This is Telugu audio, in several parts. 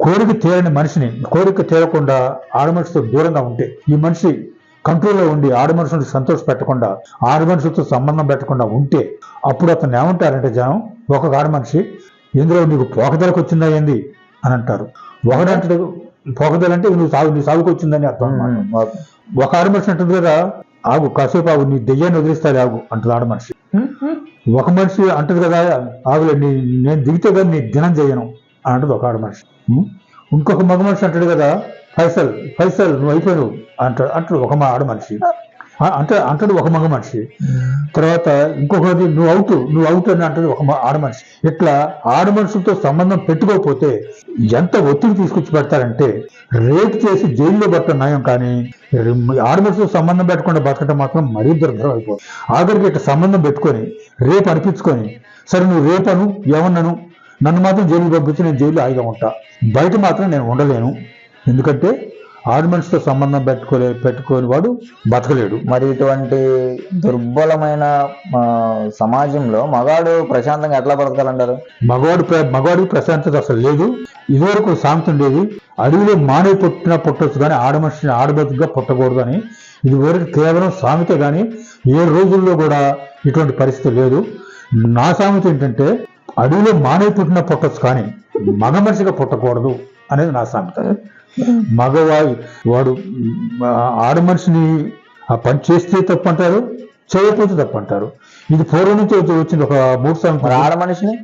కోరిక తీరని మనిషిని కోరిక తీరకుండా ఆడ మనిషితో దూరంగా ఉంటే ఈ మనిషి కంట్రోల్లో ఉండి ఆడ మనుషులను సంతోష పెట్టకుండా ఆడ మనుషులతో సంబంధం పెట్టకుండా ఉంటే అప్పుడు అతను ఏమంటారంటే జనం ఒక ఆడ మనిషి ఇందులో నీకు పోకదలకు వచ్చిందా ఏంది? అని అంటారు. ఒకడంటే పోకదల అంటే నువ్వు సాగు నీ సాగుకు వచ్చిందని అర్థం. ఒక ఆడ మనిషి అంటుంది కదా ఆగు కాసేపు ఆగు నీ దెయ్యాన్ని వదిలిస్తాది ఆగు అంటుంది ఆడ మనిషి. ఒక మనిషి అంటది కదా ఆగులే నీ నేను దిగితే కదా నీ దినం చేయను. అంటది ఒక ఆడ మనిషి. ఇంకొక మగ మనిషి అంటాడు కదా ఫైసల్ ఫైసల్ నువ్వు అయిపోయావు అంటాడు అంటాడు ఒక మా ఆడ మనిషి. అంటే అంటాడు ఒక మగ మనిషి. తర్వాత ఇంకొకటి నువ్వు అవుట్ నువ్వు అవుట్ అని అంటది ఒక ఆడ మనిషి. ఇట్లా ఆడ మనుషులతో సంబంధం పెట్టుకోకపోతే ఎంత ఒత్తిడి తీసుకొచ్చి పెడతారంటే రేపు చేసి జైల్లో పట్టడం నయం కానీ ఆడ మనుషులతో సంబంధం పెట్టకుండా బతకడం మాత్రం మరీ దుర్భరం అయిపోతుంది. ఆఖరికి ఇట్లా సంబంధం పెట్టుకొని రేపు అనిపించుకొని సరే నువ్వు రేపను ఏమన్నాను నన్ను మాత్రం జైలు పంపించి నేను జైల్లో హాయిగా ఉంటా. బయట మాత్రం నేను ఉండలేను. ఎందుకంటే ఆడ మనిషితో సంబంధం పెట్టుకోలే పెట్టుకోని వాడు బతకలేడు. మరి ఇటువంటి దుర్బలమైన సమాజంలో మగాడు ప్రశాంతంగా ఎట్లా బ్రతకాలంటారు? మగవాడు ప్ర- మగవాడికి ప్రశాంతత అసలు లేదు. ఇదివరకు సామెత ఉండేది. అడవిలో మానే పుట్టిన పుట్టొచ్చు కానీ ఆడ మనిషిని ఆడబతుగా పుట్టకూడదు అని. ఇది వరకు కేవలం సామెత కానీ ఏ రోజుల్లో కూడా ఇటువంటి పరిస్థితి లేదు. నా సామెత ఏంటంటే అడవిలో మానే పుట్టిన పుట్టొచ్చు కానీ మగ మనిషిగా పుట్టకూడదు అనేది నా సామెత. మగవాడు వాడు ఆడ మనిషిని ఆ పని చేస్తే తప్పు అంటారు చేయకపోతే తప్పు అంటారు ఇది పూర్వం నుంచి వచ్చి- వచ్చింది ఒక మూడు సామెత ఆడ మనిషిని?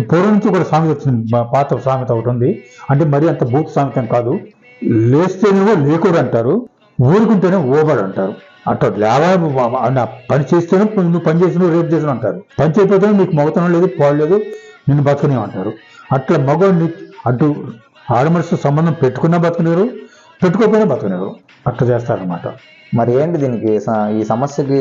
పూర్వం నుంచి కూడా సామెత వచ్చింది. పాత సామెత ఒకటి ఉంది. అంటే మరి అంత భూత సామెతం కాదు. లేస్తేనేమో లేకుడు అంటారు ఊరుకుంటేనే ఓబడు అంటారు. అట్లా లేవా ఆ పని చేస్తేనే నువ్వు పని చేసిన రేపు చేసిన అంటారు. పని చేయకపోతేనే నీకు మగతనం లేదు పాడు లేదు నిన్ను బతకనే అంటారు. అట్లా మగవాడిని అటు ఆడమనిషితో సంబంధం పెట్టుకున్నా బతకలేరు పెట్టుకోకపోయినా బతకలేరు అట్లా చేస్తారనమాట మరి ఏంటి దీనికి ఈ సమస్యకి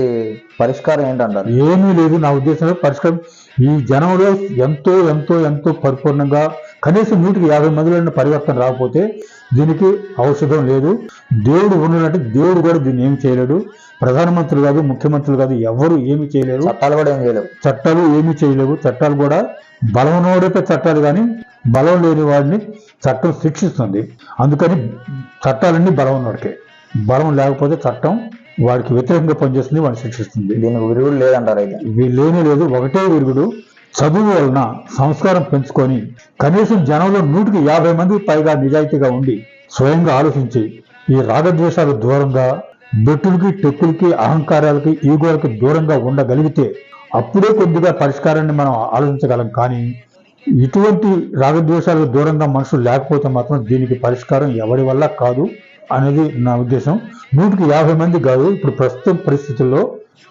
పరిష్కారం ఏంటంటారు? ఏమీ లేదు నా ఉద్దేశంలో పరిష్కారం ఈ జనంలో ఎంతో ఎంతో ఎంతో పరిపూర్ణంగా కనీసం నూటికి యాభై మందిలో పరివర్తన రాకపోతే దీనికి ఔషధం లేదు. దేవుడు ఉన్నాడంటే దేవుడు కూడా దీన్ని ఏమి చేయలేడు. ప్రధానమంత్రులు కాదు ముఖ్యమంత్రులు కాదు ఎవరు ఏమి చేయలేరు. చట్టాలు కూడా ఏం చేయలేవు. చట్టాలు ఏమీ చేయలేవు. చట్టాలు కూడా బలం ఉన్నవాడితే చట్టాలు కానీ బలం లేని వాడిని చట్టం శిక్షిస్తుంది. అందుకని చట్టాలన్నీ బలం ఉన్నవాడికే బలం లేకపోతే చట్టం వాడికి వ్యతిరేకంగా పనిచేస్తుంది వాడిని శిక్షిస్తుంది. దీనికి విరుగుడు లేదంటారు అయితే. వీళ్ళేమీ లేదు. ఒకటే విరుగుడు. చదువు వలన సంస్కారం పెంచుకొని కనీసం జనంలో నూటికి యాభై మంది పైగా నిజాయితీగా ఉండి స్వయంగా ఆలోచించి ఈ రాగద్వేషాలు దూరంగా బెట్టులకి టెక్కులకి అహంకారాలకి ఈగోలకి దూరంగా ఉండగలిగితే అప్పుడే కొద్దిగా పరిష్కారాన్ని మనం ఆలోచించగలం. కానీ ఇటువంటి రాగద్వేషాలకు దూరంగా మనుషులు లేకపోతే మాత్రం దీనికి పరిష్కారం ఎవరి వల్ల కాదు అనేది నా ఉద్దేశం. నూటికి యాభై మంది కాదు ఇప్పుడు ప్రస్తుతం పరిస్థితుల్లో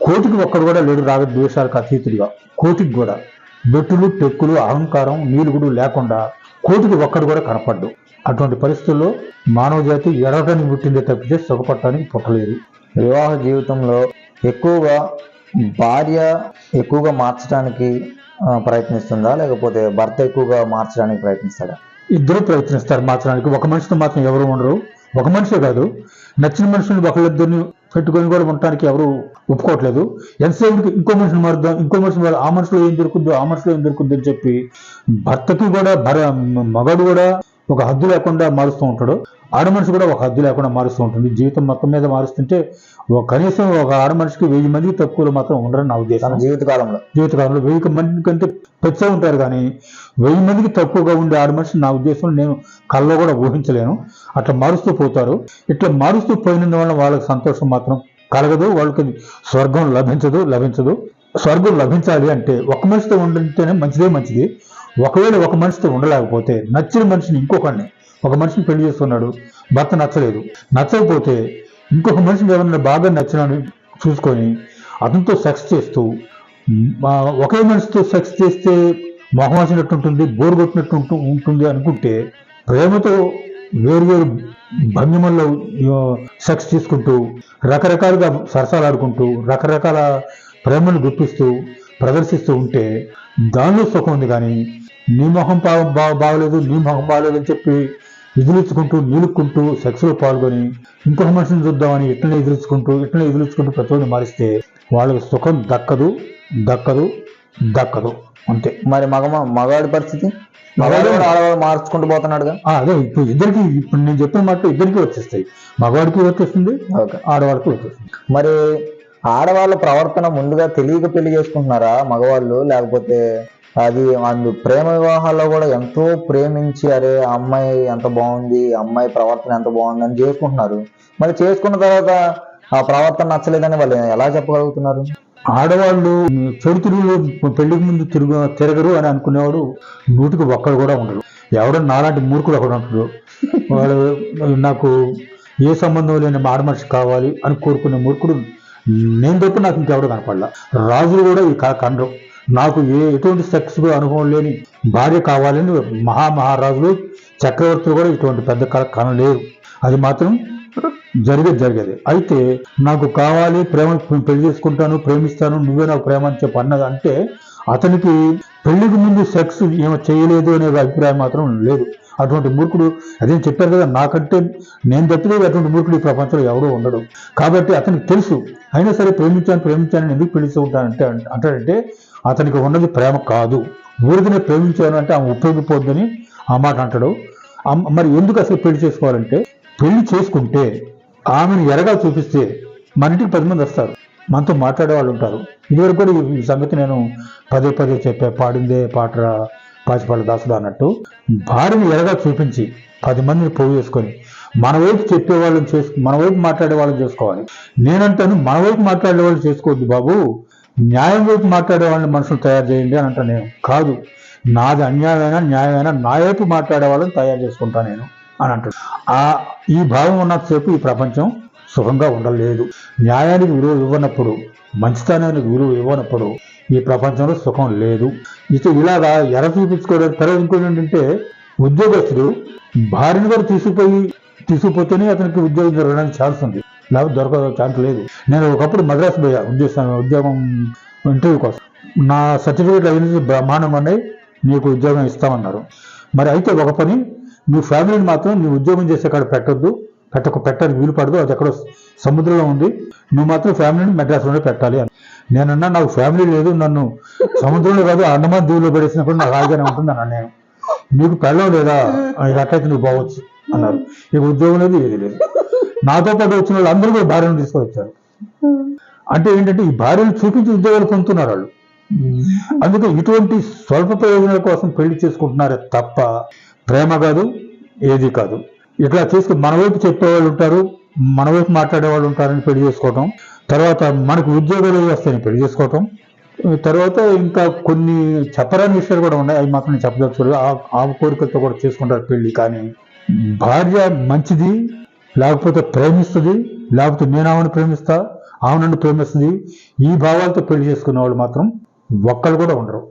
కోటికి ఒక్కడు కూడా లేడు రాగద్వేషాలకు అతీతుడిగా. కోటికి కూడా. బెట్టులు టెక్కులు అహంకారం నీలుగుడు లేకుండా కోటికి ఒక్కడు కూడా కనపడ్డు. అటువంటి పరిస్థితుల్లో మానవ జాతి ఎడవటానికి పుట్టిందే తప్పితే సుఖపడటానికి పుట్టలేదు. వివాహ జీవితంలో ఎక్కువగా భార్య ఎక్కువగా మార్చడానికి ప్రయత్నిస్తుందా? లేకపోతే భర్త ఎక్కువగా మార్చడానికి ప్రయత్నిస్తాడా? ఇద్దరు ప్రయత్నిస్తారు మార్చడానికి. ఒక మనిషితో మాత్రం ఎవరు ఉండరు. ఒక మనిషే కాదు. నచ్చిన మనుషులు ఒకళ్ళిద్దరిని పెట్టుకొని కూడా ఉండటానికి ఎవరు ఒప్పుకోవట్లేదు. ఎంతసేపుకి ఇంకో మనిషిని మారుద్దాం ఇంకో మనిషిని మారు- ఆ మనిషిలో ఏం దొరుకుద్దో ఆ మనిషిలో ఏం దొరుకుద్దో అని చెప్పి భర్తకి కూడా భర మగడు కూడా ఒక హద్దు లేకుండా మారుస్తూ ఉంటాడు. ఆడ మనిషి కూడా ఒక హద్దు లేకుండా మారుస్తూ ఉంటుంది. జీవితం మొత్తం మీద మారుస్తుంటే ఒక కనీసం ఒక ఆడ మనిషికి వెయ్యి మందికి తక్కువలో మాత్రం ఉండరని నా ఉద్దేశం. జీవితకాలంలో. జీవితకాలంలో వెయ్యి మంది కంటే పెచ్చే ఉంటారు కానీ వెయ్యి మందికి తక్కువగా ఉండే ఆడ మనిషి నా ఉద్దేశంలో నేను కల్లో కూడా ఊహించలేను. అట్లా మారుస్తూ పోతారు. ఇట్లా మారుస్తూ పోయినందువల్ల వాళ్ళకి సంతోషం మాత్రం కలగదు. వాళ్ళకి స్వర్గం లభించదు లభించదు. స్వర్గం లభించాలి అంటే ఒక మనిషితో ఉండితేనే మంచిదే మంచిది. ఒకవేళ ఒక మనిషితో ఉండలేకపోతే నచ్చిన మనిషిని ఇంకొకరిని ఒక మనిషిని పెళ్ళి చేసుకున్నాడు భర్త నచ్చలేదు. నచ్చకపోతే ఇంకొక మనిషిని ఎవరైనా బాగా నచ్చినని చూసుకొని అతనితో సెక్స్ చేస్తూ ఒకే మనిషితో సెక్స్ చేస్తే మొహమాసినట్టు ఉంటుంది బోరు కొట్టినట్టు ఉంటుంది అనుకుంటే ప్రేమతో వేరువేరు భంగిమల్లో సెక్స్ తీసుకుంటూ రకరకాలుగా సరసాలాడుకుంటూ రకరకాల ప్రేమను గుర్తిస్తూ ప్రదర్శిస్తూ ఉంటే దానిలో సుఖం ఉంది కానీ నీ మొహం బాగలేదు నీ మొహం బాగలేదు అని చెప్పి ఎదిరించుకుంటూ నీలుక్కుంటూ సెక్స్లో పాల్గొని ఇంకొక మనిషిని చూద్దామని ఇట్లనే ఎదిరించుకుంటూ ఇట్లనే ఎదిరించుకుంటూ ప్రతి ఒక్కరిని మారిస్తే వాళ్ళకి సుఖం దక్కదు దక్కదు దక్కదు. అంతే. మరి మగ మగాడి పరిస్థితి? మగాడు మార్చుకుంటూ పోతున్నాడుగా అదే. ఇప్పుడు ఇద్దరికి ఇప్పుడు నేను చెప్పిన మాట ఇద్దరికి వచ్చేస్తాయి. మగవాడికి వచ్చేస్తుంది ఆడవాడికి వచ్చేస్తుంది. మరి ఆడవాళ్ళ ప్రవర్తన ముందుగా తెలియక పెళ్ళి చేసుకుంటున్నారా మగవాళ్ళు? లేకపోతే అది అందు ప్రేమ వివాహాల్లో కూడా ఎంతో ప్రేమించి అరే అమ్మాయి ఎంత బాగుంది అమ్మాయి ప్రవర్తన ఎంత బాగుంది అని చేసుకుంటున్నారు. మరి చేసుకున్న తర్వాత ఆ ప్రవర్తన నచ్చలేదని వాళ్ళు ఎలా చెప్పగలుగుతున్నారు? ఆడవాళ్ళు చెడు తిరుగులు పెళ్ళికి ముందు తిరుగు తిరగరు అని అనుకునేవాడు నూటికి ఒక్కడు కూడా ఉండడు. ఎవడో నాలాంటి మూర్ఖుడు ఒకడు ఉంటాడు. వాడు నాకు ఏ సంబంధం లేని ఆడమనిషి కావాలి అని కోరుకునే మూర్ఖుడు నేను తప్ప నాకు ఇంకెవడు కనపడలా. రాజులు కూడా ఈ కా- కనరు. నాకు ఏ ఎటువంటి సెక్స్ అనుభవం లేని భార్య కావాలని మహా మహారాజులు చక్రవర్తులు కూడా ఇటువంటి పెద్ద కనలేరు. అది మాత్రం జరిగేది జరిగేది. అయితే నాకు కావాలి ప్రేమ పెళ్ళి చేసుకుంటాను ప్రేమిస్తాను నువ్వే నాకు ప్రేమ అని చెప్పి అన్నది అంటే అతనికి పెళ్ళికి ముందు సెక్స్ ఏమో చేయలేదు అనే అభిప్రాయం మాత్రం లేదు. అటువంటి మూర్ఖుడు అదేం చెప్పారు కదా నాకంటే నేను తప్పితే అటువంటి మూర్ఖుడు ఈ ప్రపంచంలో ఎవడూ ఉండడు. కాబట్టి అతనికి తెలుసు అయినా సరే ప్రేమించాను ప్రేమించాను ఎందుకు పెళ్ళి ఉంటానంటే అంటాడంటే అతనికి ఉన్నది ప్రేమ కాదు. ఊరికనే ప్రేమించాను అంటే ఆమె ఉపయోగపోద్దని ఆ మాట అంటాడు. మరి ఎందుకు అసలు పెళ్ళి చేసుకోవాలంటే పెళ్ళి చేసుకుంటే ఆమెను ఎరగా చూపిస్తే మన ఇంటికి పది మంది వస్తారు. మనతో మాట్లాడే వాళ్ళు ఉంటారు. ఇదివరకు కూడా ఈ- సంగతి నేను పదే పదే చెప్పే పాడిందే పాటరా పాచిపల్లి దాసుడు అన్నట్టు భార్యను ఎరగా చూపించి పది మందిని పోగు చేసుకొని మన వైపు చెప్పే వాళ్ళని చేసు మన వైపు మాట్లాడే వాళ్ళని చేసుకోవాలి. నేనంటాను మన వైపు మాట్లాడే వాళ్ళు చేసుకోవద్దు బాబు. న్యాయం వైపు మాట్లాడే వాళ్ళని మనుషులు తయారు చేయండి అని అంటాను నేను. కాదు నాది అన్యాయమైనా న్యాయమైనా నా వైపు మాట్లాడే వాళ్ళని తయారు చేసుకుంటా నేను అని అంటాడు. ఆ ఈ భావం ఉన్నంతసేపు ఈ ప్రపంచం సుఖంగా ఉండలేదు. న్యాయానికి విలువ ఇవ్వనప్పుడు మంచితనానికి విలువ ఇవ్వనప్పుడు ఈ ప్రపంచంలో సుఖం లేదు. ఇక ఇలాగా ఎర చూపించుకోవడం తర్వాత ఇంకోటి ఏంటంటే ఉద్యోగస్తుడు భార్యను కూడా తీసుకుపోయి తీసుకుపోతేనే అతనికి ఉద్యోగం దొరకడానికి ఛాన్స్ ఉంది. లేకపోతే దొరక ఛాన్స్ లేదు. నేను ఒకప్పుడు మద్రాసు పోయా ఉద్యోగం ఉద్యోగం ఇంటర్వ్యూ కోసం. నా సర్టిఫికేట్ అవి బ్రహ్మాండంగా ఉన్నాయి. నీకు ఉద్యోగం ఇస్తామన్నారు. మరి అయితే ఒక పని నువ్వు ఫ్యామిలీని మాత్రం నీ ఉద్యోగం చేసే కాడ పెట్టొద్దు. పెట్టకు పెట్టడానికి వీలు పడదు అది ఎక్కడో సముద్రంలో ఉంది. నువ్వు మాత్రం ఫ్యామిలీని మెడ్రాస్లోనే పెట్టాలి అని. నేనన్నా నాకు ఫ్యామిలీ లేదు నన్ను సముద్రంలో కాదు అండమాన్ దీవులో పడేసినా కూడా నాకు హాయిగానే ఉంటుంది అన్నా నేను. నీకు పెళ్ళం లేదా? ఇక అట్లయితే నువ్వు పోవచ్చు అన్నారు. ఇక ఉద్యోగం లేదు ఏది లేదు. నాతో పాటు వచ్చిన వాళ్ళు అందరూ కూడా భార్యను తీసుకొని వచ్చారు. అంటే ఏంటంటే ఈ భార్యను చూపించి ఉద్యోగాలు పొందుతున్నారు వాళ్ళు. అందుకే ఇటువంటి స్వల్ప ప్రయోజనాల కోసం పెళ్ళి చేసుకుంటున్నారే తప్ప ప్రేమ కాదు ఏది కాదు. ఇట్లా చేసుకుని మన వైపు చెప్పేవాళ్ళు ఉంటారు మన వైపు మాట్లాడే వాళ్ళు ఉంటారని పెళ్ళి చేసుకోవటం. తర్వాత మనకు ఉద్యోగాలు వస్తాయని పెళ్ళి చేసుకోవటం. తర్వాత ఇంకా కొన్ని చెప్పరాని విషయాలు కూడా ఉన్నాయి. అవి మాత్రం నేను చెప్పదలుచుకోలేదు. ఆ- కోరికలతో కూడా చేసుకుంటారు పెళ్ళి. కానీ భార్య మంచిది లేకపోతే ప్రేమిస్తుంది లేకపోతే నేను ఆమెను ప్రేమిస్తా ఆమె నన్ను ప్రేమిస్తుంది ఈ భావాలతో పెళ్ళి చేసుకునే వాళ్ళు మాత్రం ఒక్కళ్ళు కూడా ఉండరు.